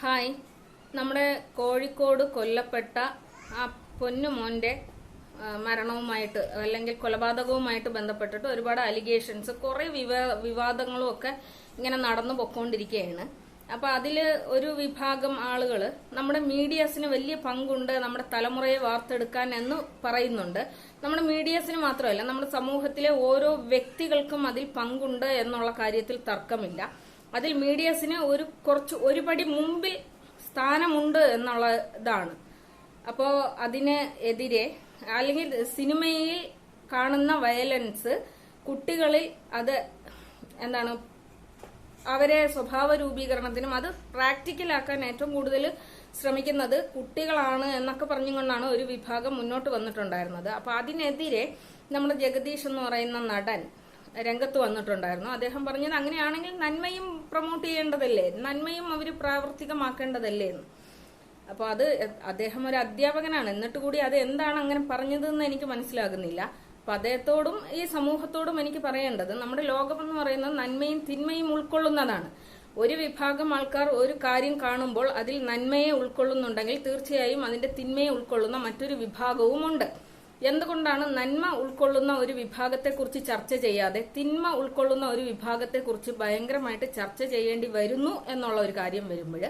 Hi. നമ്മുടെ കോഴിക്കോട് കൊല്ലപ്പെട്ട ആ പൊന്നുമോന്റെ മരണവുമായിട്ട് അല്ലെങ്കിൽ കൊലപാതകവുമായിട്ട് ബന്ധപ്പെട്ടിട്ട് ഒരുപാട് അലിഗേഷൻസ് കുറേ വിവാ വിവാദങ്ങളും ഒക്കെ ഇങ്ങനെ നടന്നു പൊക്കോണ്ടിരിക്കുകയാണ് അപ്പോൾ അതിൽ ഒരു വിഭാഗം ആളുകൾ നമ്മുടെ മീഡിയസിന് വലിയ പങ്കുണ്ട് നമ്മുടെ തലമുറയെ വാർത്തെടുക്കാൻ എന്ന് പറയുന്നുണ്ട്. നമ്മുടെ മീഡിയസിന് മാത്രമല്ല നമ്മുടെ സമൂഹത്തിലെ ഓരോ വ്യക്തികൾക്കും അതിൽ പങ്കുണ്ട് എന്നുള്ള കാര്യത്തിൽ തർക്കമില്ല. അതിൽ മീഡിയസിന് ഒരു കുറച്ച് ഒരു പടി മുമ്പിൽ സ്ഥാനമുണ്ട് എന്നുള്ളതാണ് അപ്പോ അതിന് എതിരെ അല്ലെങ്കിൽ സിനിമയിൽ കാണുന്ന വയലൻസ് കുട്ടികളിൽ അത് എന്താണ് അവരെ സ്വഭാവ രൂപീകരണത്തിനും അത് പ്രാക്ടിക്കലാക്കാൻ ഏറ്റവും കൂടുതൽ ശ്രമിക്കുന്നത് കുട്ടികളാണ് എന്നൊക്കെ പറഞ്ഞുകൊണ്ടാണ് ഒരു വിഭാഗം മുന്നോട്ട് വന്നിട്ടുണ്ടായിരുന്നത്. അപ്പൊ അതിനെതിരെ നമ്മുടെ ജഗദീഷ് എന്ന് പറയുന്ന നടൻ രംഗത്ത് വന്നിട്ടുണ്ടായിരുന്നു. അദ്ദേഹം പറഞ്ഞത് അങ്ങനെയാണെങ്കിൽ നന്മയും പ്രൊമോട്ട് ചെയ്യേണ്ടതല്ലേ? നന്മയും അവർ പ്രാവർത്തികമാക്കേണ്ടതല്ലേ? എന്ന് അപ്പോൾ അത് അദ്ദേഹം ഒരു അധ്യാപകനാണ്. എന്നിട്ട് കൂടി അത് എന്താണ് അങ്ങനെ പറഞ്ഞതെന്ന് എനിക്ക് മനസ്സിലാകുന്നില്ല. അപ്പൊ അദ്ദേഹത്തോടും ഈ സമൂഹത്തോടും എനിക്ക് പറയേണ്ടത് നമ്മുടെ ലോകം എന്ന് പറയുന്നത് നന്മയും തിന്മയും ഉൾക്കൊള്ളുന്നതാണ്. ഒരു വിഭാഗം ആൾക്കാർ ഒരു കാര്യം കാണുമ്പോൾ അതിൽ നന്മയെ ഉൾക്കൊള്ളുന്നുണ്ടെങ്കിൽ തീർച്ചയായും അതിന്റെ തിന്മയെ ഉൾക്കൊള്ളുന്ന മറ്റൊരു വിഭാഗവുമുണ്ട്. എന്തുകൊണ്ടാണ് നന്മ ഉൾക്കൊള്ളുന്ന ഒരു വിഭാഗത്തെക്കുറിച്ച് ചർച്ച ചെയ്യാതെ തിന്മ ഉൾക്കൊള്ളുന്ന ഒരു വിഭാഗത്തെക്കുറിച്ച് ഭയങ്കരമായിട്ട് ചർച്ച ചെയ്യേണ്ടി വരുന്നു എന്നുള്ള ഒരു കാര്യം വരുമ്പോൾ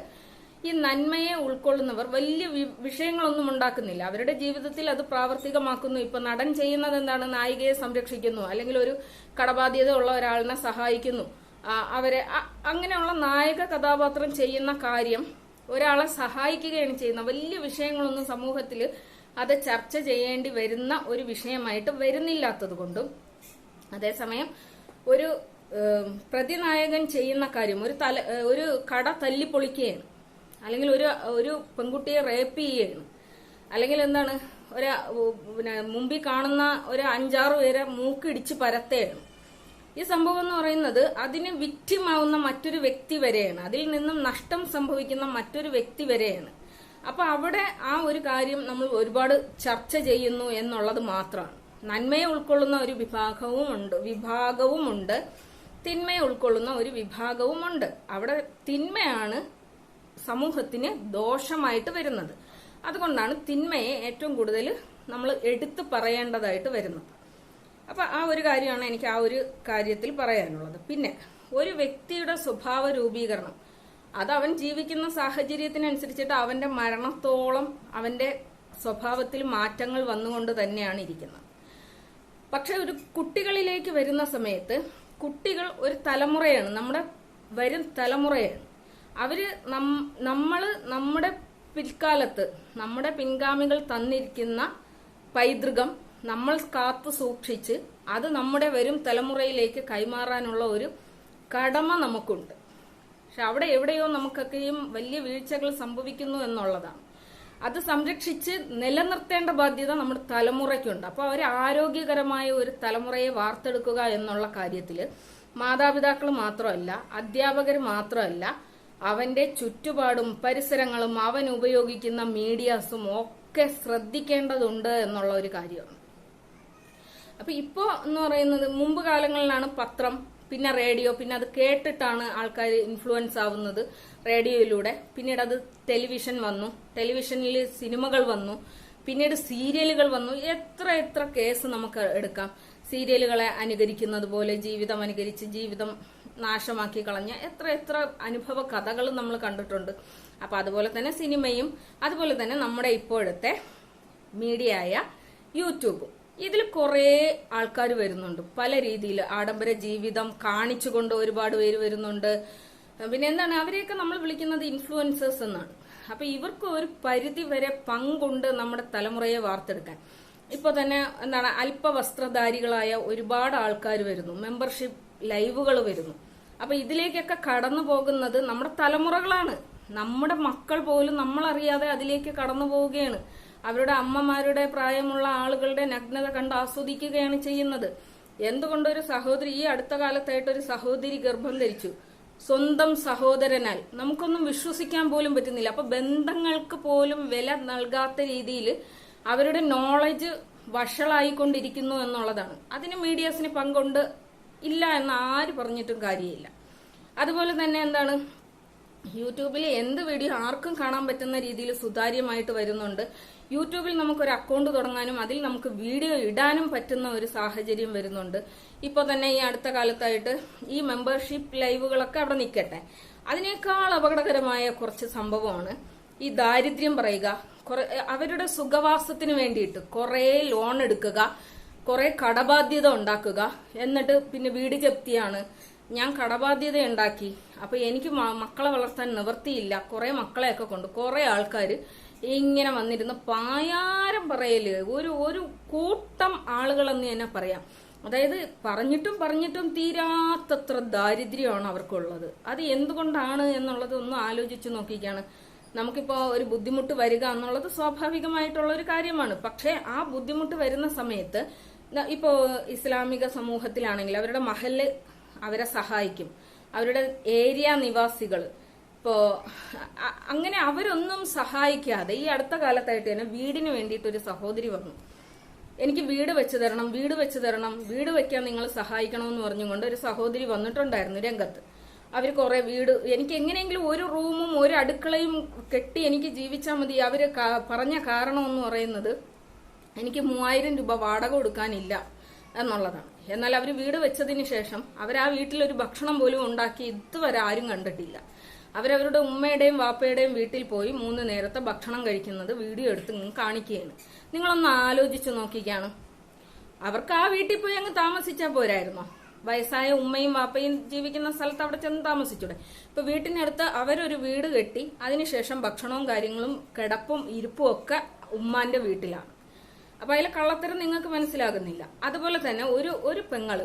ഈ നന്മയെ ഉൾക്കൊള്ളുന്നവർ വലിയ വിഷയങ്ങളൊന്നും ഉണ്ടാക്കുന്നില്ല. അവരുടെ ജീവിതത്തിൽ അത് പ്രാവർത്തികമാക്കുന്നു. ഇപ്പൊ നടൻ ചെയ്യുന്നത് എന്താണ്? നായികയെ സംരക്ഷിക്കുന്നു. അല്ലെങ്കിൽ ഒരു കടബാധ്യത ഉള്ള ഒരാളിനെ സഹായിക്കുന്നു. അവരെ അങ്ങനെയുള്ള നായക കഥാപാത്രം ചെയ്യുന്ന കാര്യം ഒരാളെ സഹായിക്കുകയാണ് ചെയ്യുന്നത് വലിയ വിഷയങ്ങളൊന്നും സമൂഹത്തിൽ അത് ചർച്ച ചെയ്യേണ്ടി വരുന്ന ഒരു വിഷയമായിട്ട് വരുന്നില്ലാത്തത് കൊണ്ടും അതേസമയം ഒരു പ്രതിനായകൻ ചെയ്യുന്ന കാര്യം ഒരു തല ഒരു കട തല്ലിപ്പൊളിക്കുകയാണ്. അല്ലെങ്കിൽ ഒരു ഒരു പെൺകുട്ടിയെ റേപ്പ് ചെയ്യുകയാണ്. അല്ലെങ്കിൽ എന്താണ് ഒരു പിന്നെ മുമ്പിൽ കാണുന്ന ഒരു അഞ്ചാറ് പേരെ മൂക്കിടിച്ച് പരത്തുകയാണ്. ഈ സംഭവം എന്ന് പറയുന്നത് അതിന് വിക്റ്റിമാവുന്ന മറ്റൊരു വ്യക്തി വരെയാണ്. അതിൽ നിന്നും നഷ്ടം സംഭവിക്കുന്ന മറ്റൊരു വ്യക്തി വരെയാണ്. അപ്പൊ അവിടെ ആ ഒരു കാര്യം നമ്മൾ ഒരുപാട് ചർച്ച ചെയ്യുന്നു എന്നുള്ളത് മാത്രമാണ്. നന്മയെ ഉൾക്കൊള്ളുന്ന ഒരു വിഭാഗവും ഉണ്ട് വിഭാഗവുമുണ്ട് തിന്മയെ ഉൾക്കൊള്ളുന്ന ഒരു വിഭാഗവുമുണ്ട് അവിടെ തിന്മയാണ് സമൂഹത്തിന് ദോഷമായിട്ട് വരുന്നത്. അതുകൊണ്ടാണ് തിന്മയെ ഏറ്റവും കൂടുതൽ നമ്മൾ എടുത്തു പറയേണ്ടതായിട്ട് വരുന്നത്. അപ്പൊ ആ ഒരു കാര്യമാണ് എനിക്ക് ആ ഒരു കാര്യത്തിൽ പറയാനുള്ളത്. പിന്നെ ഒരു വ്യക്തിയുടെ സ്വഭാവ രൂപീകരണം അത് അവൻ ജീവിക്കുന്ന സാഹചര്യത്തിനനുസരിച്ചിട്ട് അവന്റെ മരണത്തോളം അവന്റെ സ്വഭാവത്തിൽ മാറ്റങ്ങൾ വന്നുകൊണ്ട് തന്നെയാണ് ഇരിക്കുന്നത്. പക്ഷെ ഒരു കുട്ടികളിലേക്ക് വരുന്ന സമയത്ത് കുട്ടികൾ ഒരു തലമുറയാണ്. നമ്മുടെ വരും തലമുറയാണ്. അവർ നമ്മൾ നമ്മുടെ പിൽക്കാലത്ത് നമ്മുടെ പിൻഗാമികൾ തന്നിരിക്കുന്ന പൈതൃകം നമ്മൾ കാത്തു സൂക്ഷിച്ച് അത് നമ്മുടെ വരും തലമുറയിലേക്ക് കൈമാറാനുള്ള ഒരു കടമ നമുക്കുണ്ട്. പക്ഷെ അവിടെ എവിടെയോ നമുക്കൊക്കെയും വലിയ വീഴ്ചകൾ സംഭവിക്കുന്നു എന്നുള്ളതാണ്. അത് സംരക്ഷിച്ച് നിലനിർത്തേണ്ട ബാധ്യത നമ്മുടെ തലമുറയ്ക്കുണ്ട്. അപ്പോൾ അവർ ആരോഗ്യകരമായ ഒരു തലമുറയെ വാർത്തെടുക്കുക എന്നുള്ള കാര്യത്തിൽ മാതാപിതാക്കൾ മാത്രമല്ല അധ്യാപകർ മാത്രമല്ല അവന്റെ ചുറ്റുപാടും പരിസരങ്ങളും അവൻ ഉപയോഗിക്കുന്ന മീഡിയാസും ഒക്കെ ശ്രദ്ധിക്കേണ്ടതുണ്ട് എന്നുള്ള ഒരു കാര്യമാണ്. അപ്പൊ ഇപ്പോ എന്ന് പറയുന്നത് മുമ്പ് കാലങ്ങളിലാണ് പത്രം പിന്നെ റേഡിയോ പിന്നെ അത് കേട്ടിട്ടാണ് ആൾക്കാർ ഇൻഫ്ലുവൻസ് ആവുന്നത് റേഡിയോയിലൂടെ. പിന്നീട് അത് ടെലിവിഷൻ വന്നു. ടെലിവിഷനിൽ സിനിമകൾ വന്നു. പിന്നീട് സീരിയലുകൾ വന്നു. എത്ര എത്ര കേസ് നമുക്ക് എടുക്കാം. സീരിയലുകളെ അനുകരിക്കുന്നത് പോലെ ജീവിതം അനുകരിച്ച് ജീവിതം നാശമാക്കി കളഞ്ഞ എത്ര എത്ര അനുഭവ കഥകൾ നമ്മൾ കണ്ടിട്ടുണ്ട്. അപ്പൊ അതുപോലെ തന്നെ സിനിമയും അതുപോലെ തന്നെ നമ്മുടെ ഇപ്പോഴത്തെ മീഡിയയായ യൂട്യൂബും. ഇതിൽ കുറേ ആൾക്കാർ വരുന്നുണ്ട്. പല രീതിയിൽ ആഡംബര ജീവിതം കാണിച്ചുകൊണ്ട് ഒരുപാട് പേര് വരുന്നുണ്ട്. പിന്നെ എന്താണ് അവരെയൊക്കെ നമ്മൾ വിളിക്കുന്നത് ഇൻഫ്ലുവൻസേഴ്സ് എന്നാണ്. അപ്പൊ ഇവർക്ക് ഒരു പരിധി വരെ പങ്കുണ്ട് നമ്മുടെ തലമുറയെ വാർത്തെടുക്കാൻ. ഇപ്പൊ തന്നെ എന്താണ് അല്പവസ്ത്രധാരികളായ ഒരുപാട് ആൾക്കാർ വരുന്നു. മെമ്പർഷിപ്പ് ലൈവുകൾ വരുന്നു. അപ്പൊ ഇതിലേക്കൊക്കെ കടന്നു പോകുന്നത് നമ്മുടെ തലമുറകളാണ്. നമ്മുടെ മക്കൾ പോലും നമ്മളറിയാതെ അതിലേക്ക് കടന്നു പോവുകയാണ്. അവരുടെ അമ്മമാരുടെ പ്രായമുള്ള ആളുകളുടെ നഗ്നത കണ്ട് ആസ്വദിക്കുകയാണ് ചെയ്യുന്നത്. എന്തുകൊണ്ട് ഒരു സഹോദരി ഈ അടുത്ത കാലത്തായിട്ട് ഒരു സഹോദരി ഗർഭം ധരിച്ചു. സ്വന്തം സഹോദരനാൽ. നമുക്കൊന്നും വിശ്വസിക്കാൻ പോലും പറ്റുന്നില്ല. അപ്പൊ ബന്ധങ്ങൾക്ക് പോലും വില നൽകാത്ത രീതിയിൽ അവരുടെ നോളജ് വഷളായിക്കൊണ്ടിരിക്കുന്നു എന്നുള്ളതാണ്. അതിന് മീഡിയാസിന് പങ്കുണ്ട്? ഇല്ല എന്ന് ആര് പറഞ്ഞിട്ടും കാര്യമില്ല. അതുപോലെ തന്നെ എന്താണ്? യൂട്യൂബിൽ എന്ത് വീഡിയോ ആർക്കും കാണാൻ പറ്റുന്ന രീതിയിൽ സുതാര്യമായിട്ട് വരുന്നുണ്ട്. യൂട്യൂബിൽ നമുക്കൊരു അക്കൗണ്ട് തുടങ്ങാനും അതിൽ നമുക്ക് വീഡിയോ ഇടാനും പറ്റുന്ന ഒരു സാഹചര്യം വരുന്നുണ്ട്. ഇപ്പോൾ തന്നെ ഈ അടുത്ത കാലത്തായിട്ട് ഈ മെമ്പർഷിപ്പ് ലൈവുകളൊക്കെ അവിടെ നിൽക്കട്ടെ. അതിനേക്കാൾ അപകടകരമായ കുറച്ച് സംഭവമാണ് ഈ ദാരിദ്ര്യം പറയുക. അവരുടെ സുഖവാസത്തിന് വേണ്ടിയിട്ട് കുറേ ലോൺ എടുക്കുക കുറേ കടബാധ്യത ഉണ്ടാക്കുക. എന്നിട്ട് പിന്നെ വീട് ജപ്തിയാണ് ഞാൻ കടബാധ്യത ഉണ്ടാക്കി. അപ്പൊ എനിക്ക് മക്കളെ വളർത്താൻ നിവർത്തിയില്ല കുറെ മക്കളെയൊക്കെ കൊണ്ട് കുറെ ആൾക്കാർ ഇങ്ങനെ വന്നിരുന്ന് പായാരം പറയൽ. ഒരു ഒരു കൂട്ടം ആളുകളെന്ന് തന്നെ പറയാം. അതായത് പറഞ്ഞിട്ടും പറഞ്ഞിട്ടും തീരാത്തത്ര ദാരിദ്ര്യമാണ് അവർക്കുള്ളത്. അത് എന്തുകൊണ്ടാണ് എന്നുള്ളത് ഒന്ന് ആലോചിച്ച് നോക്കിക്കാണ്. നമുക്കിപ്പോ ഒരു ബുദ്ധിമുട്ട് വരിക എന്നുള്ളത് സ്വാഭാവികമായിട്ടുള്ള ഒരു കാര്യമാണ്. പക്ഷേ ആ ബുദ്ധിമുട്ട് വരുന്ന സമയത്ത് ഇപ്പോൾ ഇപ്പോ ഇസ്ലാമിക സമൂഹത്തിലാണെങ്കിൽ അവരുടെ മഹൽ അവരെ സഹായിക്കും. അവരുടെ ഏരിയ നിവാസികൾ ഇപ്പോ അ- അങ്ങനെ അവരൊന്നും സഹായിക്കാതെ ഈ അടുത്ത കാലത്തായിട്ട് തന്നെ വീടിന് വേണ്ടിയിട്ട് ഒരു സഹോദരി വന്നു. എനിക്ക് വീട് വെച്ച് തരണം വീട് വെച്ച് തരണം വീട് വെക്കാൻ നിങ്ങൾ സഹായിക്കണമെന്ന് പറഞ്ഞുകൊണ്ട് ഒരു സഹോദരി വന്നിട്ടുണ്ടായിരുന്നു രംഗത്ത്. അവർ കുറെ വീട് എനിക്ക് എങ്ങനെയെങ്കിലും ഒരു റൂമും ഒരു അടുക്കളയും കെട്ടി എനിക്ക് ജീവിച്ചാൽ മതി. അവർ പറഞ്ഞ കാരണം എന്ന് പറയുന്നത് എനിക്ക് മൂവായിരം രൂപ വാടക കൊടുക്കാനില്ല എന്നുള്ളതാണ്. എന്നാൽ അവർ വീട് വെച്ചതിന് ശേഷം അവർ ആ വീട്ടിൽ ഒരു ഭക്ഷണം പോലും ഉണ്ടാക്കി ഇതുവരെ ആരും കണ്ടിട്ടില്ല. അവരവരുടെ ഉമ്മയുടെയും വാപ്പയുടെയും വീട്ടിൽ പോയി മൂന്ന് നേരത്തെ ഭക്ഷണം കഴിക്കുന്നത് വീഡിയോ എടുത്ത് കാണിക്കുകയാണ്. നിങ്ങളൊന്ന് ആലോചിച്ച് നോക്കിക്കാണ്. അവർക്ക് ആ വീട്ടിൽ പോയി അങ്ങ് താമസിച്ചാൽ പോരായിരുന്നോ? വയസ്സായ ഉമ്മയും വാപ്പയും ജീവിക്കുന്ന സ്ഥലത്ത് അവിടെ ചെന്ന് താമസിച്ചൂടെ. ഇപ്പൊ വീട്ടിനടുത്ത് അവരൊരു വീട് കെട്ടി അതിനുശേഷം ഭക്ഷണവും കാര്യങ്ങളും കിടപ്പും ഇരിപ്പും ഒക്കെ ഉമ്മാന്റെ വീട്ടിലാണ്. അപ്പൊ അതിലെ കള്ളത്തരം നിങ്ങൾക്ക് മനസ്സിലാകുന്നില്ല. അതുപോലെ തന്നെ ഒരു ഒരു പെങ്ങൾ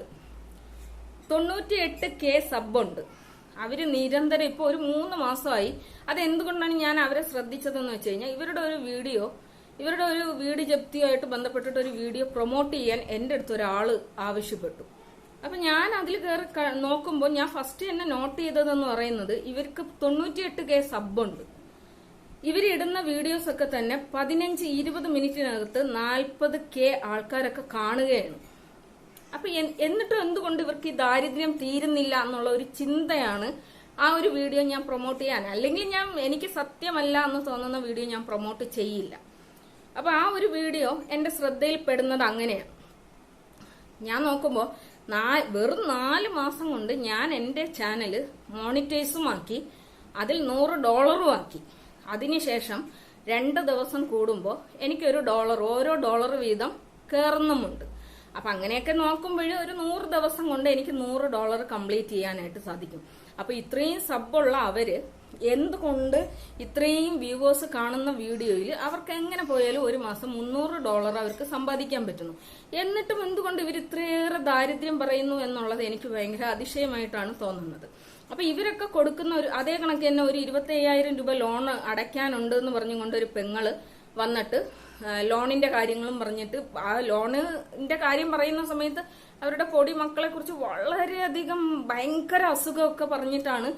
തൊണ്ണൂറ്റിയെട്ട് കെ സബുണ്ട് അവർ നിരന്തരം ഇപ്പോൾ ഒരു മൂന്ന് മാസമായി. അതെന്തുകൊണ്ടാണ് ഞാൻ അവരെ ശ്രദ്ധിച്ചതെന്ന് വെച്ച് കഴിഞ്ഞാൽ ഇവരുടെ ഒരു വീഡിയോ ഇവരുടെ ഒരു വീട് ജപ്തിയായിട്ട് ബന്ധപ്പെട്ടിട്ട് ഒരു വീഡിയോ പ്രൊമോട്ട് ചെയ്യാൻ എന്റെ അടുത്ത് ഒരാൾ ആവശ്യപ്പെട്ടു. അപ്പൊ ഞാൻ അതിൽ കയറി നോക്കുമ്പോൾ ഞാൻ ഫസ്റ്റ് തന്നെ നോട്ട് ചെയ്തതെന്ന് പറയുന്നത് ഇവർക്ക് തൊണ്ണൂറ്റിയെട്ട് കെ സബുണ്ട് ഇവരിടുന്ന വീഡിയോസ് ഒക്കെ തന്നെ പതിനഞ്ച് ഇരുപത് മിനിറ്റിനകത്ത് നാൽപ്പത് കെ ആൾക്കാരൊക്കെ കാണുകയാണ്. അപ്പൊ എന്നിട്ടും എന്തുകൊണ്ട് ഇവർക്ക് ഈ ദാരിദ്ര്യം തീരുന്നില്ല എന്നുള്ള ഒരു ചിന്തയാണ് ആ ഒരു വീഡിയോ ഞാൻ പ്രൊമോട്ട് ചെയ്യാൻ. അല്ലെങ്കിൽ ഞാൻ എനിക്ക് സത്യമല്ല എന്ന് തോന്നുന്ന വീഡിയോ ഞാൻ പ്രൊമോട്ട് ചെയ്യില്ല. അപ്പൊ ആ ഒരു വീഡിയോ എന്റെ ശ്രദ്ധയിൽപ്പെടുന്നത് അങ്ങനെയാണ്. ഞാൻ നോക്കുമ്പോൾ നാ വെറും നാല് മാസം കൊണ്ട് ഞാൻ എന്റെ ചാനൽ മോണിറ്റൈസുമാക്കി അതിൽ നൂറ് ഡോളറും ആക്കി. അതിനുശേഷം രണ്ട് ദിവസം കൂടുമ്പോൾ എനിക്കൊരു ഡോളർ ഓരോ ഡോളർ വീതം കയറുന്നുമുണ്ട് അപ്പൊ അങ്ങനെയൊക്കെ നോക്കുമ്പോൾ ഒരു നൂറ് ദിവസം കൊണ്ട് എനിക്ക് നൂറ് ഡോളർ കംപ്ലീറ്റ് ചെയ്യാനായിട്ട് സാധിക്കും. അപ്പൊ ഇത്രയും സബുള്ള അവർ എന്തുകൊണ്ട് ഇത്രയും വ്യൂവേഴ്സ് കാണുന്ന വീഡിയോയിൽ അവർക്ക് എങ്ങനെ പോയാലും ഒരു മാസം മുന്നൂറ് ഡോളർ അവർക്ക് സമ്പാദിക്കാൻ പറ്റുന്നു. എന്നിട്ടും എന്തുകൊണ്ട് ഇവർ ഇത്രയേറെ ദാരിദ്ര്യം പറയുന്നു എന്നുള്ളത് എനിക്ക് ഭയങ്കര അതിശയമായിട്ടാണ് തോന്നുന്നത്. അപ്പൊ ഇവരൊക്കെ കൊടുക്കുന്ന ഒരു അതേ കണക്ക് തന്നെ ഒരു ഇരുപത്തി രൂപ ലോൺ അടയ്ക്കാനുണ്ട് എന്ന് പറഞ്ഞുകൊണ്ട് ഒരു പെങ്ങൾ വന്നിട്ട് ലോണിന്റെ കാര്യങ്ങളും പറഞ്ഞിട്ട് ആ ലോണിന്റെ കാര്യം പറയുന്ന സമയത്ത് അവരുടെ പൊടി മക്കളെ കുറിച്ച് വളരെയധികം ഭയങ്കര അസുഖമൊക്കെ പറഞ്ഞിട്ടാണ്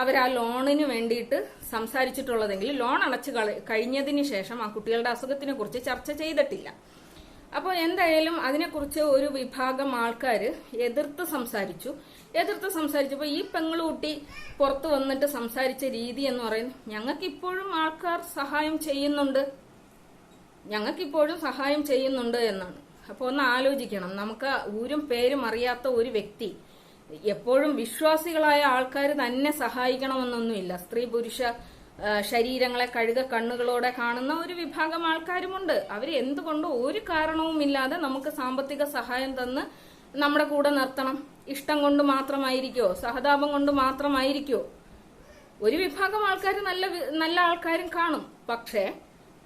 അവർ ആ ലോണിന് വേണ്ടിയിട്ട് സംസാരിച്ചിട്ടുള്ളതെങ്കിൽ ലോൺ അടച്ചു കഴിഞ്ഞതിന് ശേഷം ആ കുട്ടികളുടെ അസുഖത്തിനെ കുറിച്ച് ചർച്ച ചെയ്തിട്ടില്ല. അപ്പോൾ എന്തായാലും അതിനെക്കുറിച്ച് ഒരു വിഭാഗം ആൾക്കാർ എതിർത്ത് സംസാരിച്ചു. എതിർത്ത് സംസാരിച്ചപ്പോൾ ഈ പെങ്ങളുകുട്ടി പുറത്ത് വന്നിട്ട് സംസാരിച്ച രീതി എന്ന് പറയുന്നത് ഞങ്ങൾക്ക് ഇപ്പോഴും ആൾക്കാർ സഹായം ചെയ്യുന്നുണ്ട്. ഞങ്ങൾക്ക് ഇപ്പോഴും സഹായം ചെയ്യുന്നുണ്ട് എന്നാണ്. അപ്പോൾ ഒന്ന് ആലോചിക്കണം. നമുക്ക് ഊരും പേരും അറിയാത്ത ഒരു വ്യക്തി എപ്പോഴും വിശ്വാസികളായ ആൾക്കാർ തന്നെ സഹായിക്കണമെന്നൊന്നുമില്ല. സ്ത്രീ പുരുഷ ശരീരങ്ങളെ കഴുക കണ്ണുകളോടെ കാണുന്ന ഒരു വിഭാഗം ആൾക്കാരുമുണ്ട്. അവർ എന്തുകൊണ്ടും ഒരു കാരണവുമില്ലാതെ നമുക്ക് സാമ്പത്തിക സഹായം തന്ന് നമ്മുടെ കൂടെ നിർത്തണം. ഇഷ്ടം കൊണ്ട് മാത്രമായിരിക്കോ? സഹതാപം കൊണ്ട് മാത്രമായിരിക്കോ? ഒരു വിഭാഗം ആൾക്കാർ നല്ല നല്ല ആൾക്കാരും കാണും. പക്ഷേ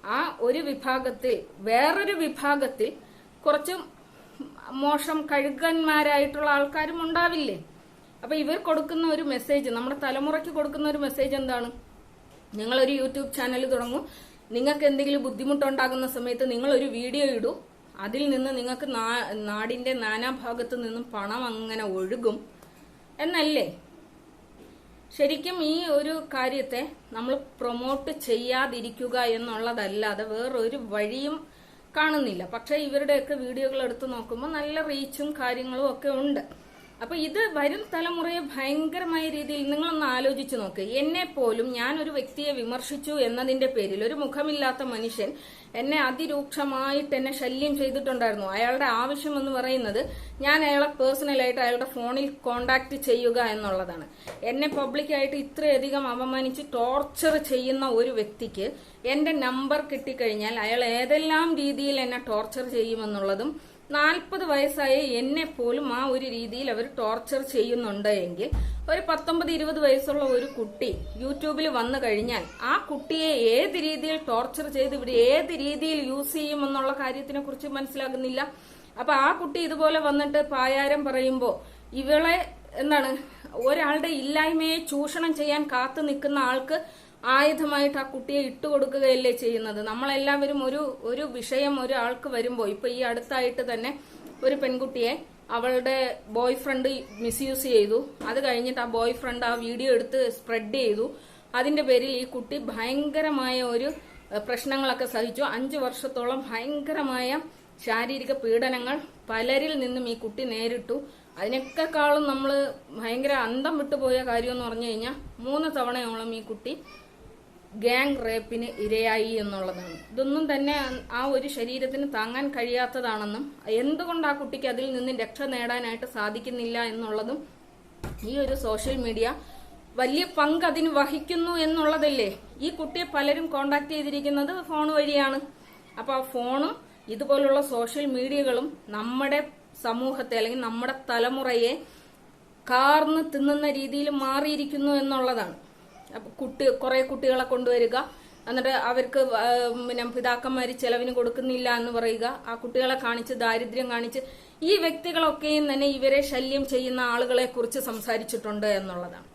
ആ ഒരു വിഭാഗത്തിൽ വേറൊരു വിഭാഗത്തിൽ കുറച്ച് മോശം കഴുകന്മാരായിട്ടുള്ള ആൾക്കാരും ഉണ്ടാവില്ലേ? അപ്പൊ ഇവർ കൊടുക്കുന്ന ഒരു മെസ്സേജ് നമ്മുടെ തലമുറയ്ക്ക് കൊടുക്കുന്ന ഒരു മെസ്സേജ് എന്താണ്? നിങ്ങളൊരു യൂട്യൂബ് ചാനൽ തുടങ്ങും. നിങ്ങൾക്ക് എന്തെങ്കിലും ബുദ്ധിമുട്ടുണ്ടാകുന്ന സമയത്ത് നിങ്ങൾ ഒരു വീഡിയോ ഇടൂ. അതിൽ നിന്ന് നിങ്ങൾക്ക് നാടിന്റെ നാനാഭാഗത്തു നിന്നും പണം അങ്ങനെ ഒഴുകും എന്നല്ലേ? ശരിക്കും ഈ ഒരു കാര്യത്തെ നമ്മൾ പ്രൊമോട്ട് ചെയ്യാതിരിക്കുക എന്നുള്ളതല്ലാതെ വേറൊരു വഴിയും കാണുന്നില്ല. പക്ഷെ ഇവരുടെയൊക്കെ വീഡിയോകൾ എടുത്തു നോക്കുമ്പോൾ നല്ല റീച്ചും കാര്യങ്ങളും ഒക്കെ ഉണ്ട്. അപ്പൊ ഇത് വരും തലമുറയെ ഭയങ്കരമായ രീതിയിൽ നിങ്ങളൊന്ന് ആലോചിച്ചു നോക്ക്. എന്നെ പോലും ഞാൻ ഒരു വ്യക്തിയെ വിമർശിച്ചു എന്നതിന്റെ പേരിൽ ഒരു മുഖമില്ലാത്ത മനുഷ്യൻ എന്നെ അതിരൂക്ഷമായിട്ട് എന്നെ ശല്യം ചെയ്തിട്ടുണ്ടായിരുന്നു. അയാളുടെ ആവശ്യം എന്ന് പറയുന്നത് ഞാൻ അയാളെ പേഴ്സണലായിട്ട് അയാളുടെ ഫോണിൽ കോണ്ടാക്ട് ചെയ്യുക എന്നുള്ളതാണ്. എന്നെ പബ്ലിക്കായിട്ട് ഇത്രയധികം അപമാനിച്ച് ടോർച്ചർ ചെയ്യുന്ന ഒരു വ്യക്തിക്ക് എന്റെ നമ്പർ കിട്ടിക്കഴിഞ്ഞാൽ അയാൾ ഏതെല്ലാം രീതിയിൽ എന്നെ ടോർച്ചർ ചെയ്യുമെന്നുള്ളതും നാൽപ്പത് വയസ്സായ എന്നെ പോലും ആ ഒരു രീതിയിൽ അവർ ടോർച്ചർ ചെയ്യുന്നുണ്ട് എങ്കിൽ ഒരു പത്തൊമ്പത് ഇരുപത് വയസ്സുള്ള ഒരു കുട്ടി യൂട്യൂബിൽ വന്നു കഴിഞ്ഞാൽ ആ കുട്ടിയെ ഏത് രീതിയിൽ ടോർച്ചർ ചെയ്ത് ഇവിടെ ഏത് രീതിയിൽ യൂസ് ചെയ്യുമെന്നുള്ള കാര്യത്തിനെ കുറിച്ച് മനസ്സിലാകുന്നില്ല. അപ്പൊ ആ കുട്ടി ഇതുപോലെ വന്നിട്ട് പായാരം പറയുമ്പോ ഇവളെ എന്താണ് ഒരാളുടെ ഇല്ലായ്മയെ ചൂഷണം ചെയ്യാൻ കാത്തു നിൽക്കുന്ന ആൾക്ക് ആയുധമായിട്ട് ആ കുട്ടിയെ ഇട്ടുകൊടുക്കുകയല്ലേ ചെയ്യുന്നത്? നമ്മളെല്ലാവരും ഒരു ഒരു വിഷയം ഒരാൾക്ക് വരുമ്പോൾ ഇപ്പൊ ഈ അടുത്തായിട്ട് തന്നെ ഒരു പെൺകുട്ടിയെ അവളുടെ ബോയ് ഫ്രണ്ട് മിസ്യൂസ് ചെയ്തു. അത് കഴിഞ്ഞിട്ട് ആ ബോയ് ഫ്രണ്ട് ആ വീഡിയോ എടുത്ത് സ്പ്രെഡ് ചെയ്തു. അതിന്റെ പേരിൽ ഈ കുട്ടി ഭയങ്കരമായ ഒരു പ്രശ്നങ്ങളൊക്കെ സഹിച്ചു. അഞ്ചു വർഷത്തോളം ഭയങ്കരമായ ശാരീരിക പീഡനങ്ങൾ പലരിൽ നിന്നും ഈ കുട്ടി നേരിട്ടു. അതിനൊക്കെക്കാളും നമ്മൾ ഭയങ്കര അന്തം വിട്ടുപോയ കാര്യം എന്ന് പറഞ്ഞു കഴിഞ്ഞാൽ മൂന്ന് തവണയോളം ഈ കുട്ടി ഗ്യാങ് റേപ്പിന് ഇരയായി എന്നുള്ളതാണ്. ഇതൊന്നും തന്നെ ആ ഒരു ശരീരത്തിന് താങ്ങാൻ കഴിയാത്തതാണെന്നും എന്തുകൊണ്ട് ആ കുട്ടിക്ക് അതിൽ നിന്ന് രക്ഷ നേടാനായിട്ട് സാധിക്കുന്നില്ല എന്നുള്ളതും ഈ ഒരു സോഷ്യൽ മീഡിയ വലിയ പങ്ക് അതിന് വഹിക്കുന്നു എന്നുള്ളതല്ലേ? ഈ കുട്ടിയെ പലരും കോണ്ടാക്ട് ചെയ്തിരിക്കുന്നത് ഫോൺ വഴിയാണ്. അപ്പൊ ആ ഫോണും ഇതുപോലുള്ള സോഷ്യൽ മീഡിയകളും നമ്മുടെ സമൂഹത്തെ അല്ലെങ്കിൽ നമ്മുടെ തലമുറയെ കാർന്ന് തിന്നുന്ന രീതിയിൽ മാറിയിരിക്കുന്നു എന്നുള്ളതാണ്. കുട്ടി കുറെ കുട്ടികളെ കൊണ്ടുവരിക. എന്നിട്ട് അവർക്ക് പിന്നെ പിതാക്കന്മാർ ചെലവിന് കൊടുക്കുന്നില്ല എന്ന് പറയുക. ആ കുട്ടികളെ കാണിച്ച് ദാരിദ്ര്യം കാണിച്ച് ഈ വ്യക്തികളൊക്കെയും തന്നെ ഇവരെ ശല്യം ചെയ്യുന്ന ആളുകളെ കുറിച്ച് സംസാരിച്ചിട്ടുണ്ട് എന്നുള്ളതാണ്.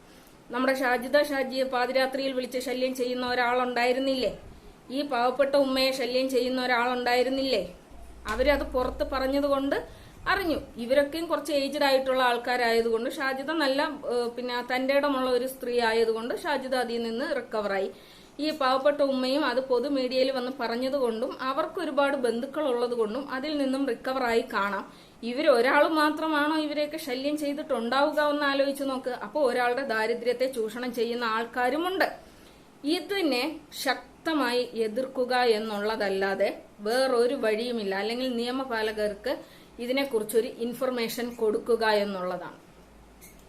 നമ്മുടെ ഷാജിദ ഷാജിയെ പാതിരാത്രിയിൽ വിളിച്ച് ശല്യം ചെയ്യുന്ന ഒരാളുണ്ടായിരുന്നില്ലേ? ഈ പാവപ്പെട്ട ഉമ്മയെ ശല്യം ചെയ്യുന്ന ഒരാളുണ്ടായിരുന്നില്ലേ? അവരത് പുറത്ത് പറഞ്ഞതുകൊണ്ട് അറിഞ്ഞു. ഇവരൊക്കെയും കുറച്ച് ഏജ്ഡ് ആയിട്ടുള്ള ആൾക്കാരായതുകൊണ്ട് ഷാജിദ നല്ല പിന്നെ തന്റെ ഇടമുള്ള ഒരു സ്ത്രീ ആയതുകൊണ്ട് ഷാജിദ അതിൽ നിന്ന് റിക്കവറായി ഈ പാവപ്പെട്ട ഉമ്മയും അത് പൊതു മീഡിയയിൽ വന്ന് പറഞ്ഞതുകൊണ്ടും അവർക്ക് ഒരുപാട് ബന്ധുക്കൾ ഉള്ളതുകൊണ്ടും അതിൽ നിന്നും റിക്കവറായി കാണാം. ഇവർ ഒരാൾ മാത്രമാണോ ഇവരെയൊക്കെ ശല്യം ചെയ്തിട്ടുണ്ടാവുക എന്ന് ആലോചിച്ച് നോക്ക്. അപ്പോൾ ഒരാളുടെ ദാരിദ്ര്യത്തെ ചൂഷണം ചെയ്യുന്ന ആൾക്കാരുമുണ്ട്. ഇതിനെ ശക്തമായി എതിർക്കുക എന്നുള്ളതല്ലാതെ വേറൊരു വഴിയുമില്ല. അല്ലെങ്കിൽ നിയമപാലകർക്ക് ഇതിനെക്കുറിച്ചൊരു ഇൻഫർമേഷൻ കൊടുക്കുക എന്നുള്ളതാണ്.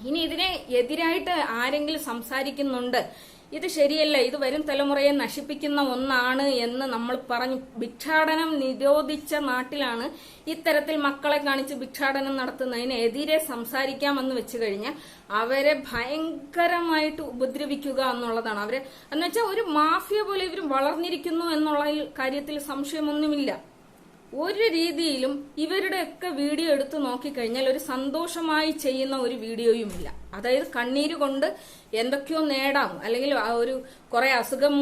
ഇനി ഇതിനെ എതിരായിട്ട് ആരെങ്കിലും സംസാരിക്കുന്നുണ്ട്. ഇത് ശരിയല്ല ഇത് വരും തലമുറയെ നശിപ്പിക്കുന്ന ഒന്നാണ് എന്ന് നമ്മൾ പറഞ്ഞു. ഭിക്ഷാടനം നിരോധിച്ച നാട്ടിലാണ് ഇത്തരത്തിൽ മക്കളെ കാണിച്ച് ഭിക്ഷാടനം നടത്തുന്നതിനെതിരെ സംസാരിക്കാമെന്ന് വെച്ച് കഴിഞ്ഞാൽ അവരെ ഭയങ്കരമായിട്ട് ഉപദ്രവിക്കുക എന്നുള്ളതാണ്. അവരെ എന്നുവെച്ചാൽ ഒരു മാഫിയ പോലെ ഇവർ വളർന്നിരിക്കുന്നു എന്നുള്ള കാര്യത്തിൽ സംശയമൊന്നുമില്ല. ഒരു രീതിയിലും ഇവരുടെയൊക്കെ വീഡിയോ എടുത്ത് നോക്കിക്കഴിഞ്ഞാൽ ഒരു സന്തോഷമായി ചെയ്യുന്ന ഒരു വീഡിയോയുമില്ല. അതായത് കണ്ണീര് കൊണ്ട് എന്തൊക്കെയോ നേടാം അല്ലെങ്കിൽ ആ ഒരു കുറെ അസുഖം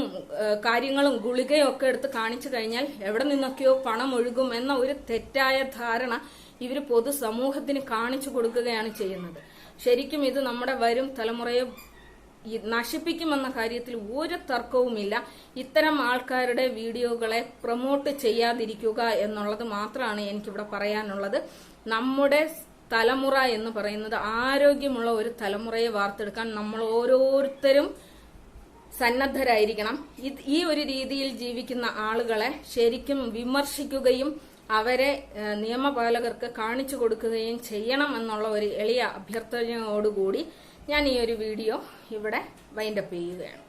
കാര്യങ്ങളും ഗുളികയും ഒക്കെ എടുത്ത് കാണിച്ചു കഴിഞ്ഞാൽ എവിടെ നിന്നൊക്കെയോ പണം ഒഴുകും എന്ന ഒരു തെറ്റായ ധാരണ ഇവർ പൊതുസമൂഹത്തിന് കാണിച്ചു കൊടുക്കുകയാണ് ചെയ്യുന്നത്. ശരിക്കും ഇത് നമ്മുടെ വരും തലമുറയെ നശിപ്പിക്കുമെന്ന കാര്യത്തിൽ ഒരു തർക്കവുമില്ല. ഇത്തരം ആൾക്കാരുടെ വീഡിയോകളെ പ്രൊമോട്ട് ചെയ്യാതിരിക്കുക എന്നുള്ളത് മാത്രമാണ് എനിക്കിവിടെ പറയാനുള്ളത്. നമ്മുടെ തലമുറ എന്ന് പറയുന്നത് ആരോഗ്യമുള്ള ഒരു തലമുറയെ വാർത്തെടുക്കാൻ നമ്മൾ ഓരോരുത്തരും സന്നദ്ധരായിരിക്കണം. ഈ ഒരു രീതിയിൽ ജീവിക്കുന്ന ആളുകളെ ശരിക്കും വിമർശിക്കുകയും അവരെ നിയമപാലകർക്ക് കാണിച്ചു കൊടുക്കുകയും ചെയ്യണം എന്നുള്ള ഒരു എളിയ അഭ്യർത്ഥനയോടുകൂടി ഞാൻ ഈ ഒരു വീഡിയോ ഇവിടെ വൈൻഡപ്പ് ചെയ്യുകയാണ്.